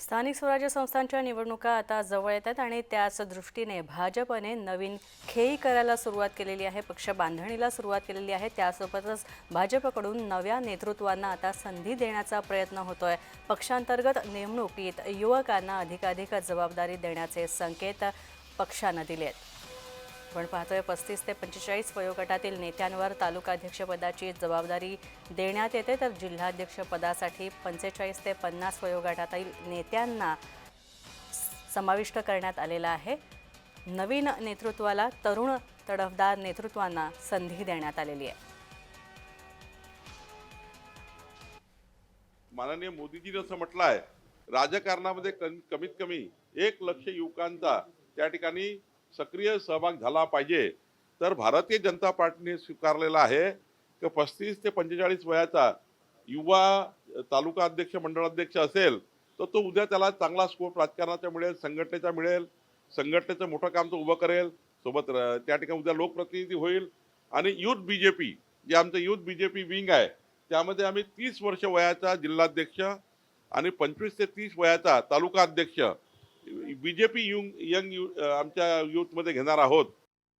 स्थानिक स्वराज्य संस्थांच्या निवडणुका आता जवळ येतात आणि त्याच दृष्टीने भाजपने नवीन खेळी करायला सुरुवात केलेली आहे पक्ष बांधणीला सुरुवात केलेली आहे. त्यासोबतच भाजपकडून नव्या नेतृत्वांना आता संधी देण्याचा प्रयत्न होतोय. पक्षांतर्गत नेमणुकीत युवकांना अधिकाधिक जबाबदारी देण्याचे संकेत पक्षानं दिले आहेत आपण पाहतोय पस्तीस ते पंचेचाळीस वयोगटातील नेत्यांवर तालुकाध्यक्षपदाची जबाबदारी देण्यात येते. तर जिल्हाध्यक्षपदासाठी पंचेचाळीस ते पन्नास वयोगटातील नेत्यांना समाविष्ट करण्यात आलेला आहे. नवीन नेतृत्वाला तरुण तडफदार नेतृत्वांना संधी देण्यात आलेली आहे. माननीय मोदीजीने असं म्हटलं आहे राजकारणामध्ये कमीत कमी एक लक्ष युवकांचा त्या ठिकाणी सक्रिय सहभाग झाला पाहिजे. तर भारतीय जनता पार्टीने स्वीकारलेला आहे की पस्तीस ते पंचेचाळीस वयाचा युवा तालुका अध्यक्ष मंडळाध्यक्ष असेल तर तो उद्या त्याला चांगला स्कोप राजकारणाचा मिळेल संघटनेचा मिळेल संघटनेचं मोठं काम तो उभं करेल. सोबत त्या ठिकाणी उद्या लोकप्रतिनिधी होईल. आणि युथ बी जे पी जे आमचं youth B J P wing आहे त्यामध्ये आम्ही तीस वर्ष वयाचा जिल्हाध्यक्ष आणि पंचवीस ते तीस वयाचा तालुका अध्यक्ष B J P Jung young you आमच्या युथमध्ये घेणार आहोत.